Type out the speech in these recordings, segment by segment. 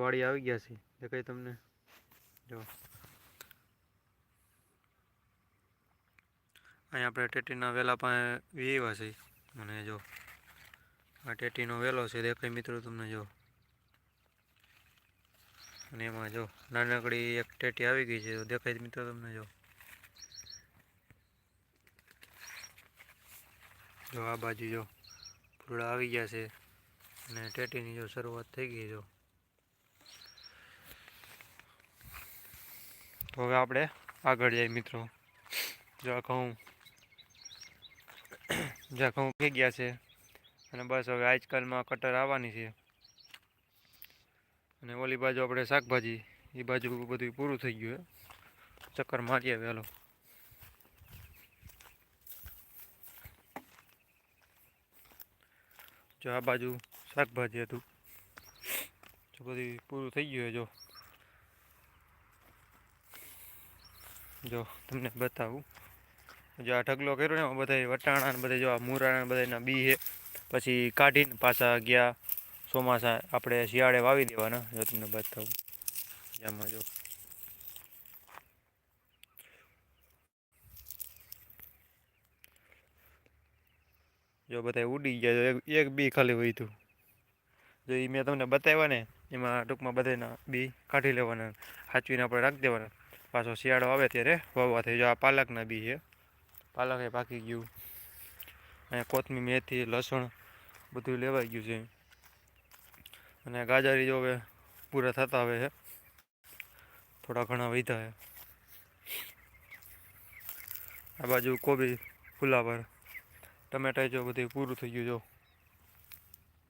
વાડી આવી ગયા છે, દેખાય તમને. જો. અહીંયા આપણે ટેટીના વેલા પાસે વીવા છે અને જો. આ ટેટીનો વેલો છે, દેખાય મિત્રો તમને જો. અને એમાં જો, નાનકડી એક ટેટી આવી ગઈ છે દેખાય મિત્રો તમને જો. જો આ બાજુ જો ફૂલડા આવી ગયા છે, અને ટેટીની જો શરૂઆત થઈ ગઈ જો. તો હવે આપણે આગળ જઈએ મિત્રો. જો કહું જ્યાં ઘઉં થઈ ગયા છે. અને બસ હવે આજકાલમાં કટર આવવાની છે. અને ઓલી બાજુ આપણે શાકભાજી, એ બાજુ બધું પૂરું થઈ ગયું ચક્કર મારીએ વહેલો જો આ બાજુ શાકભાજી હતું. જો બધું પૂરું થઈ ગયું જો. જો તમને બતાવું. જો આ ઢગલો કર્યો ને એમાં બધા વટાણા ને બધા જો આ મૂરાના બધાના બી છે. પછી કાઢીને પાછા ગયા ચોમાસા આપણે શિયાળે વાવી દેવાના. જો તમને બતાવું. એમાં જો. જો બધા ઉડી ગયા. એક બી ખાલી હોય હતું જો એ મેં તમને બતાવ્યા ને, એમાં ટૂંકમાં બધાના બી કાઢી લેવાના. સાચવીને આપણે રાખી દેવાના. પાછો શિયાળો આવે ત્યારે વાવવા થઈ જાય. આ પાલકના બી છે. પાલક એ પાકી ગયું. અહીંયા કોથમી મેથી, લસણ બધું લેવાઈ ગયું છે. અને ગાજરી જો હવે પૂરા થતા હવે છે. થોડા ઘણા વધ્યા છે. આ બાજુ કોબી ફુલાવર ટમેટા જો બધું પૂરું થઈ ગયું જો.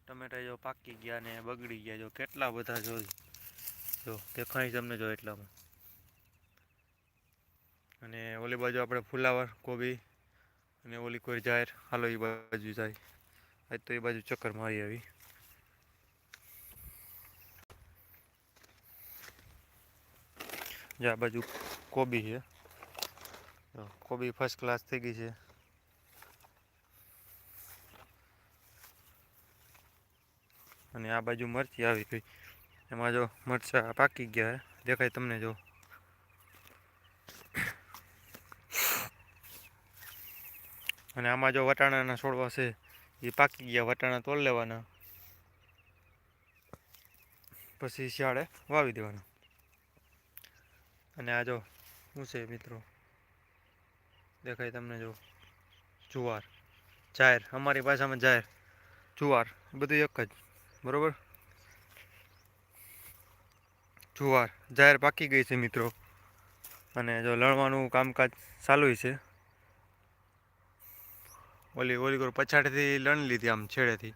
ટમેટા જો પાકી ગયા ને બગડી ગયા જો. કેટલા બધા જો જો દેખાય તમને જો એટલામાં. અને ઓલી બાજુ આપણે ફુલાવર, કોબી અને ઓલી કોઈ જાહેર. હાલો એ બાજુ જાય. આજ તો એ બાજુ ચક્કર મારી આવી. જે આ બાજુ કોબી છે. કોબી ફર્સ્ટ ક્લાસ થઈ ગઈ છે. અને આ બાજુ મરચી આવી ગઈ. એમાં જો મરચાં પાકી ગયા દેખાય તમને જો. અને આમાં જો વટાણાના છોડવા છે, એ પાકી ગયા, વટાણા તોડ લેવાના. પછી શિયાળે વાવી દેવાના. અને આ જો, શું છે મિત્રો? દેખાય તમને જો, જુવાર. જાહેર, અમારી ભાષામાં જાહેર. જુવાર બધું એક જ, બરાબર? જુવાર, જાહેર પાકી ગઈ છે મિત્રો. અને જો લણવાનું કામકાજ ચાલુ છે. ઓલી ઓલી કરો, પછાડીથી લણ લીધી આમ છેડેથી.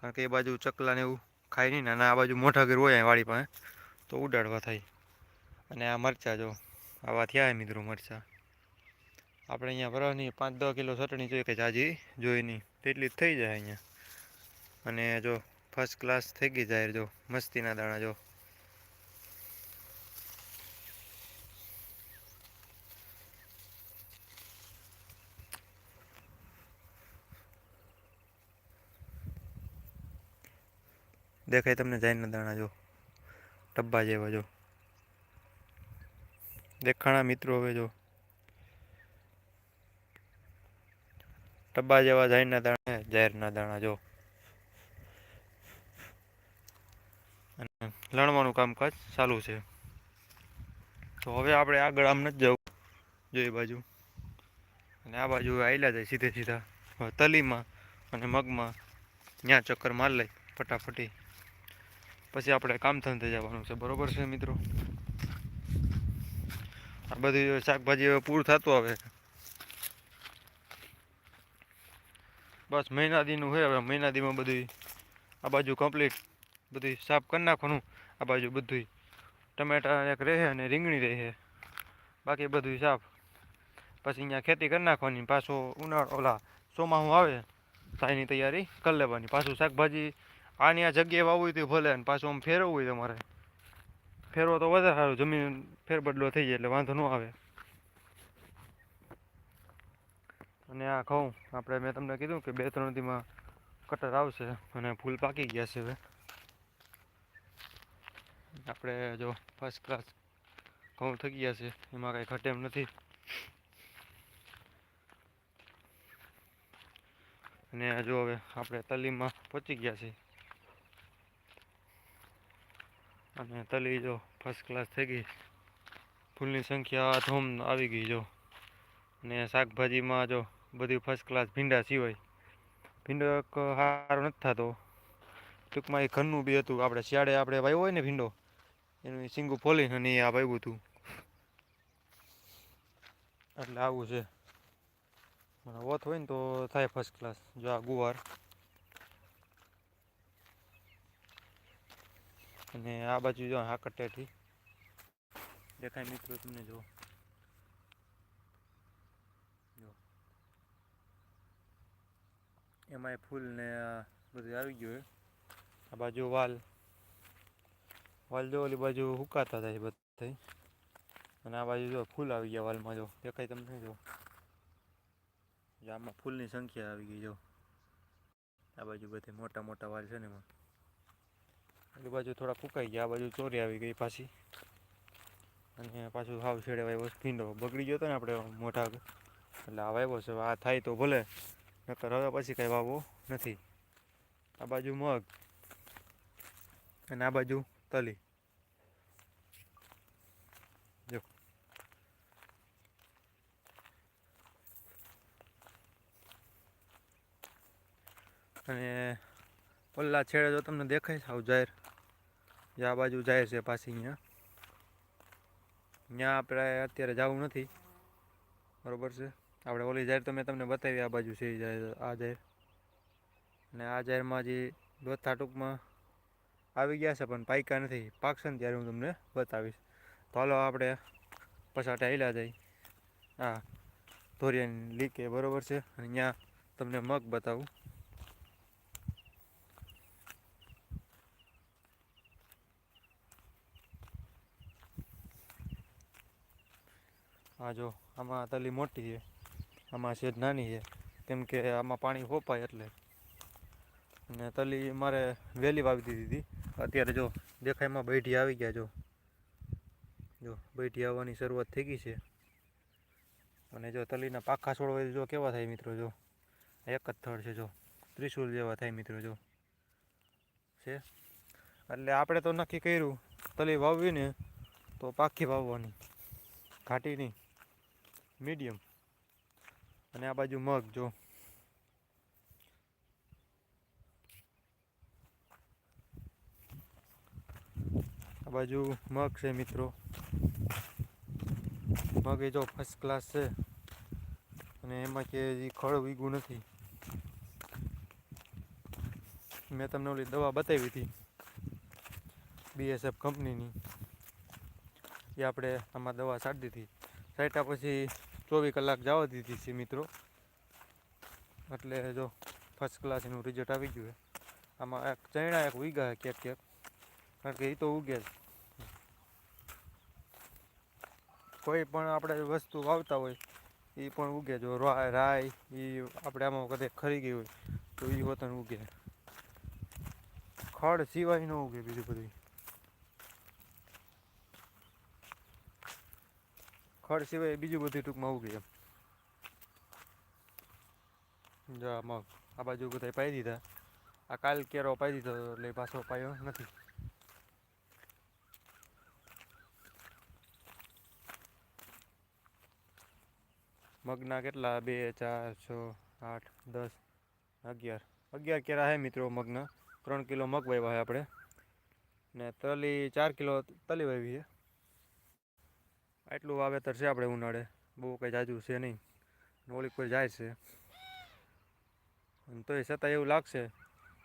કારણ કે એ બાજુ ચકલા ને એવું ખાય નહીં ને, અને આ બાજુ મોટા ઘર હોય વાળી પાસે, તો ઉડાડવા થાય. અને આ મરચાં જો, આવા થયા મિત્રો મરચાં. આપણે અહીંયા ભરવાની પાંચ દસ કિલો ચટણી જોઈએ કે જાજી જોઈ નહીં તેટલી થઈ જાય અહીંયા. અને જો ફર્સ્ટ ક્લાસ થઈ ગઈ જાય જો, મસ્તીના દાણા જો. દેખાય તમને જાઈના દાણા જો. ડબ્બા જેવા જો. દેખાણા મિત્રો હવે જો. ડબ્બા જેવા જાહેરના દાણા જાહેરના દાણા જો. અને લણવાનું કામકાજ ચાલુ છે. તો હવે આપણે આગળ આમ નથી જવું. જો એ બાજુ. અને આ બાજુ આવેલા જાય સીધે સીધા. તલીમાં અને મગમાં ત્યાં ચક્કર માર લઈ, ફટાફટી. પછી આપણે કામ ધંધે જવાનું છે. બરોબર છે મિત્રો? આ બધી શાકભાજી હવે પૂરું થતું આવે બસ મહિના દીનું હોય હવે. મહિના દીમાં બધું આ બાજુ કમ્પ્લીટ બધું સાફ કરી નાખવાનું. આ બાજુ બધું ટમેટા એક રહે અને રીંગણી રહે. બાકી બધું સાફ. પછી અહીંયા ખેતી કરી નાખવાની. પાછો ઉનાળો ઓલા ચોમાસું આવે તાઈની તૈયારી કરી લેવાની. પાછું શાકભાજી આની આ જગ્યાએ વાવવી તો ભલે અને પાછું આમ ફેરવવું હોય તમારે. ફેરવો તો વધારે સારું, જમીન ફેરબદલો થઈ જાય એટલે વાંધો ન આવે. અને આ ઘઉં, આપણે મેં તમને કીધું કે બે ત્રણ દીમાં કટર આવશે અને ફૂલ પાકી ગયા છે હવે. આપણે જો ફર્સ્ટ ક્લાસ ઘઉં થઈ ગયા છે, એમાં કાંઈ ઘટે એમ નથી. અને જો હવે આપણે તલીમાં પહોંચી ગયા છીએ અને તલી જો ફર્સ્ટ ક્લાસ થઈ ગઈ. ફૂલની સંખ્યા ધૂમ આવી ગઈ જો. અને શાકભાજીમાં જો બધી ફર્સ્ટ ક્લાસ ભીંડા સિવાય. ભીંડો સારો નથી થતો. ટૂંકમાં એ ઘરનું બી હતું. આપણે શિયાળે આપણે વાવ્યો હોય ને ભીંડો, એનું સિંગું ફોલીને અને આ વાવ્યું હતું. એટલે આવું છે. મને ઓથ હોય ને તો થાય ફર્સ્ટ ક્લાસ જો આ ગુવાર. અને આ બાજુ જો હાકટેથી. દેખાય મિત્રો તમને જો જો એમાંય ફૂલ ને બધું આવી ગયું આ બાજુ વાલ. વાલ જો ઓલી બાજુ હુકાતા થાય બધા. અને આ બાજુ જો ફૂલ આવી ગયા વાલમાં જો. દેખાય તમને જો આમાં ફૂલની સંખ્યા આવી ગઈ જો. આ બાજુ બધે મોટા મોટા વાલ છે ને એમાં. એ બાજુ થોડા ફૂંકાઈ ગયા, આ બાજુ ચોરી આવી ગઈ પાછી. અને પાછું હાવ છેડે છે ભીંડો બગડી ગયો હતો ને આપણે મોટા એટલે આ વાવ્યો છે, આ થાય તો ભલે, નકર હવે પછી કાંઈ વાવવો નથી. આ બાજુ મગ અને આ બાજુ તલી. જો. અને ઓલા છેડે જો તમને દેખાય સાવ જાહેર. જે આ બાજુ જાય છે પાછી અહીંયા. ત્યાં આપણે અત્યારે જવું નથી. બરોબર છે? આપણે ઓલી જાહેર તો મેં તમને બતાવી, આ બાજુ છે આ જાહેર. અને આ જાહેરમાં જે દોથા ટૂંકમાં આવી ગયા છે, પણ પાયકા નથી. પાકશે ને ત્યારે હું તમને બતાવીશ. તો હાલો આપણે પછાટે હેલા જાય. હા, ધોરિયાની લીકે બરોબર છે. અને ત્યાં તમને મગ બતાવું. હા, જો, આમાં તલી મોટી છે. આમાં સેજ નાની છે. કેમ કે આમાં પાણી હોપાય એટલે. અને તલી મારે વહેલી વાવી દીધી હતી. અત્યારે જો દેખાયમાં બેઠી આવી ગયા, જો. જો બેઠી આવવાની શરૂઆત થઈ ગઈ છે. અને જો તલીના પાખા છોડવા જો કેવા થાય મિત્રો, જો. એક જ થડ છે, જો. ત્રિશુલ જેવા થાય મિત્રો, જો. છે? એટલે આપણે તો નક્કી કર્યું, તલી વાવવી ને તો પાખી વાવવાની. ઘાટી નહીં. મીડિયમ. અને આ બાજુ મગ, જો. આ બાજુ મગ છે મિત્રો. મગ એ જો ફર્સ્ટ ક્લાસ છે. અને એમાં કે હજી ખળ વીગું નથી. મેં તમને ઓલી દવા બતાવી હતી. બીએસએફ કંપનીની એ આપણે આમાં દવા છાંટી દીધી. છાંટ્યા પછી ચોવીસ કલાક જવા દીધી છે મિત્રો. એટલે જો ફર્સ્ટ ક્લાસનું રિઝલ્ટ આવી ગયું છે. આમાં એક ચૈણા એક ઉગ્યા ક્યાંક ક્યાંક. કારણ કે એ તો ઉગે જ. કોઈ પણ આપણે વસ્તુ વાવતા હોય એ પણ ઉગે જો. રાય એ આપણે આમાં કદાચ ખરી ગઈ હોય, તો એ વતન ઉગે. ખડ સિવાય ન ઉગે બીજું બધું. ખડ સિવાય બીજું બધું ટૂંકમાં ઉગે એમ. જા મગ આ બાજુ બધા પાઈ દીધા. આ કાલ કેરો પાઈ દીધો એટલે પાછો પાયો નથી. મગના કેટલા? બે, ચાર, છ, આઠ, દસ, અગિયાર. અગિયાર કેરા હે મિત્રો મગના. ત્રણ કિલો મગ વાવ્યા છે આપણે. ને તલી ચાર કિલો તલી વાવી છે આટલું વાવેતર છે આપણે ઉનાળે. બહુ કંઈ જાજુ છે નહીં. ઓલી પર જાય છે. અને તોય છતાં એવું લાગશે.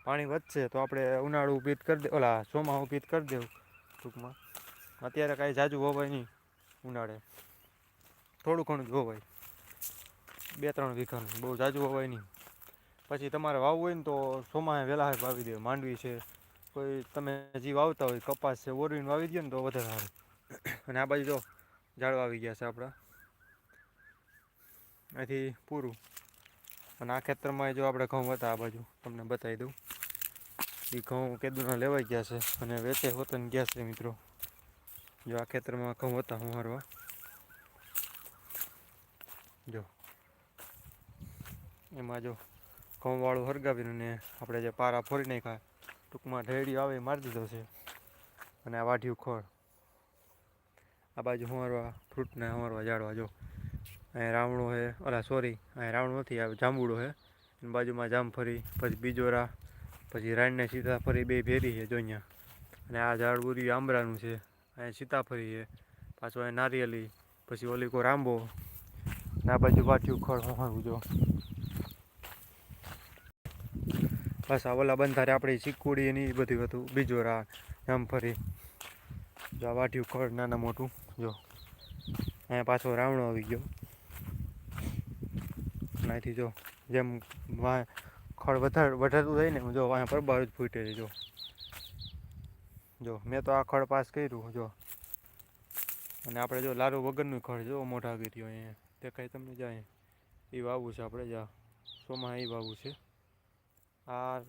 પાણી વધશે તો આપણે ઉનાળું ઉપીત કરી દે, ઓલા ચોમાસું ઉપીત કરી દેવું ટૂંકમાં. અત્યારે કાંઈ જાજુ હોવાય નહીં ઉનાળે. થોડું ઘણું જ હોવાય. બે, ત્રણ વીઘાનું. બહુ જાજુ હોવાય નહીં. પછી તમારે વાવવું હોય ને તો ચોમાસે વહેલા વાવી દે માંડવી છે, કોઈ તમે જે વાવતા હોય, કપાસ છે, ઓરવીને વાવી દે ને તો વધારે સારું. અને આ બાજુ જો ઝાડવા આવી ગયા છે આપણા. અહીંથી પૂરું. અને આ ખેતરમાં જો આપણે ઘઉં હતા આ બાજુ, તમને બતાવી દઉં. એ ઘઉં કેદુના લેવાઈ ગયા છે અને વેચે હોતન ગયા છે મિત્રો. જો આ ખેતરમાં ઘઉં હતા હું હરવા. જો. એમાં જો ઘઉંવાળું હરગાવીને ને આપણે જે પારા ફોરી નાખ્યા, ટૂંકમાં ઢેડી આવે એ મારી દીધો છે. અને આ વાઢ્યું ખોળ. આ બાજુ હુંરવા ફ્રૂટને હુંરવા જાડવા જો. અહીં રાવણો છે ઓલા સોરી અહીં રાવણ નથી, આ જાંબુડો છે એની બાજુમાં જામફળી પછી બીજોરા, પછી રાણને સીતાફળી બે ભેરી છે જો અહીંયા. અને આ ઝાડ ઉરી આંબરાનું છે અહીંયા સીતાફળી છે પાછું અહીં નારિયેલી, પછી ઓલી કો રાંબો ને આ બાજુ વાટ્યું ખડ હોવાનું જો. બસ આ ઓલા બંધારે આપણી ચીકુડી ને એ બધું હતું, બીજોરા જામફળી જો આ વાટ્યું ખડ નાના મોટું. જો. અહીંયા પાછો રાવણો આવી ગયો. અહીંથી જો, જેમ ખડ વધાર, વધારતું થાય ને જો અહીંયા પરબાર જ ફૂટે છે, જો. જો, મેં તો આ ખડ પાસ કર્યું, જો. અને આપણે જો લારું વગરનું ખડ જો મોઢા કર્યો અહીંયા. તે દેખાય તમને જાય એ વાવવું છે આપણે, જા. સોમાં એ વાવવું છે. આ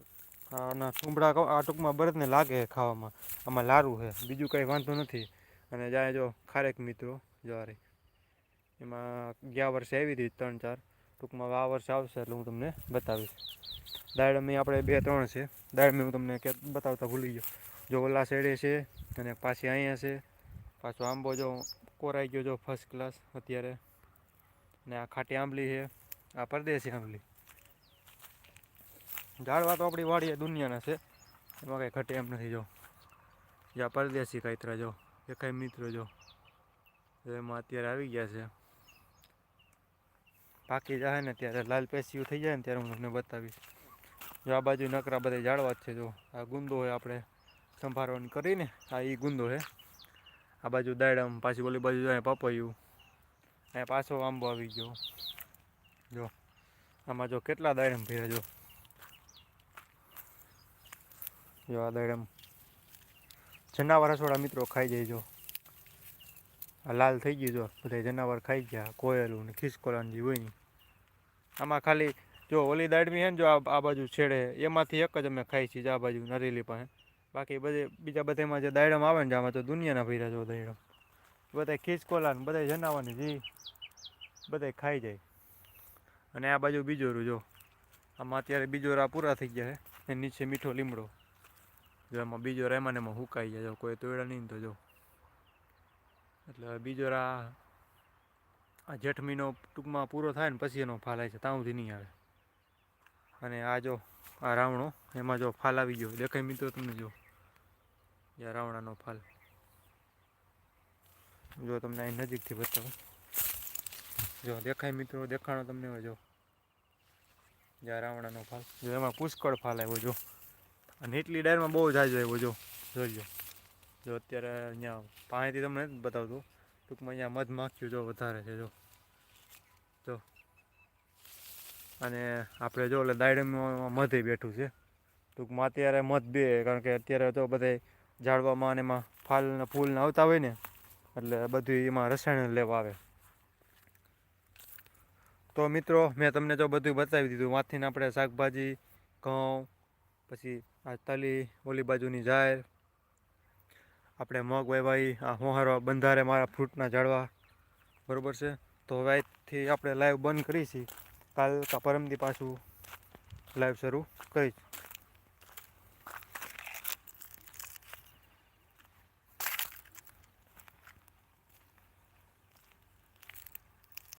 આના ટુંબડા આ ટૂંકમાં બળદને લાગે ખાવામાં. આમાં લારું છે. બીજું કંઈ વાંધો નથી. અને જાય જો ખારેક મિત્રો જવારી. એમાં ગયા વર્ષે આવી હતી ત્રણ ચાર. ટૂંકમાં આ વર્ષે આવશે એટલે હું તમને બતાવીશ. દાડમી આપણે બે ત્રણ છે. દાડમી હું તમને કે બતાવતા ભૂલી ગયો. જો ઓલા સાઈડે છે અને પાછી અહીંયા છે. પાછો આંબો જો કોરાઈ ગયો જો ફર્સ્ટ ક્લાસ અત્યારે. ને આ ખાટી આંબલી છે. આ પરદેશી આંબલી. ઝાડવા તો આપણી વાડીએ દુનિયાના છે. એમાં કંઈ ઘટે એમ નથી જો. જ્યાં પરદેશી કાંતરા જો. દેખાય મિત્રો જો એમાં અત્યારે આવી ગયા છે. પાકી જાય ને ત્યારે લાલ પેશિયું થઈ જાય ને ત્યારે હું તમને બતાવીશ. જો આ બાજુ નકરા બધા ઝાડવા જ છે, જો આ ગુંદો હોય આપણે સંભાળવાની કરીને, આ એ ગુંદો છે. આ બાજુ દાડમ, પાછી ઓલી બાજુ જાય પપૈયું, અહીંયા પાછો આંબો આવી ગયો. જો, આમાં જો કેટલા દાડમ ભર્યા, જો. જો આ દાડમ જનાવર રસોડા મિત્રો ખાઈ જાય જો. આ લાલ થઈ ગયું જો બધા જનાવર ખાઈ ગયા, કોયલું ને ખિસકોલાન જે હોય ને. આમાં ખાલી જો ઓલી દાડમી છે ને જો આ બાજુ છેડે, એમાંથી એક જ અમે ખાઈ છીએ, આ બાજુ નરેલી પાસે. બાકી બધે બીજા બધામાં જે દાડમ આવે ને આમાં તો દુનિયાના ભર્યા જો દાડમ. બધા ખિસકોલા ને બધા જનાવરની જી બધા ખાઈ જાય. અને આ બાજુ બીજો જો. આમાં અત્યારે બીજો રા પૂરા થઈ ગયા છે નીચે મીઠો લીમડો. જો એમાં બીજો એમાં એમાં હુકાઈ જાય કોઈ તોડ્યા નહીં તો જો. એટલે બીજો રા આ જેઠ મહિનો ટૂંકમાં પૂરો થાય ને પછી એનો ફાલ આવે છે તાઉથી નહીં આવે. અને આ જો, આ રાવણો, એમાં જો ફાલ આવી ગયો. દેખાય મિત્રો તમને જો. આ રાવણાનો ફાલ. જો તમને અહીં નજીકથી બતાવું. જો દેખાય મિત્રો, દેખાણો તમને જો. જ્યાં રાવણાનો ફાલ. જો એમાં પુષ્કળ ફાલ આવ્યો જો. અને એટલી ડાયરમાં બહુ જાજો આવ્યો જો જોઈજો જો અત્યારે અહીંયા પાણીથી તમને નથી બતાવતું, ટૂંકમાં અહીંયા મધમાખ્યું જો વધારે છે, જો. જો. અને આપણે જો એટલે દાયડમમાં મધે બેઠું છે. ટૂંકમાં અત્યારે મધ બે, કારણ કે અત્યારે તો બધે ઝાડવામાં અને એમાં ફાલના ફૂલના આવતા હોય ને, એટલે બધું એમાં રસાયણ લેવા આવે. તો મિત્રો, મેં તમને જો બધું બતાવી દીધું. વાંથીને આપણે શાકભાજી, ઘઉં, પછી આ તલી ઓલી બાજુની જાહેર. આપણે મગ વાવ્યા આ હોહારો બંધારે મારા ફ્રૂટના ઝાડવા. બરાબર છે? તો હવે આજથી આપણે લાઈવ બંધ કરીશી. કાલ કા પરમદી પાછું લાઈવ શરૂ કરીશ.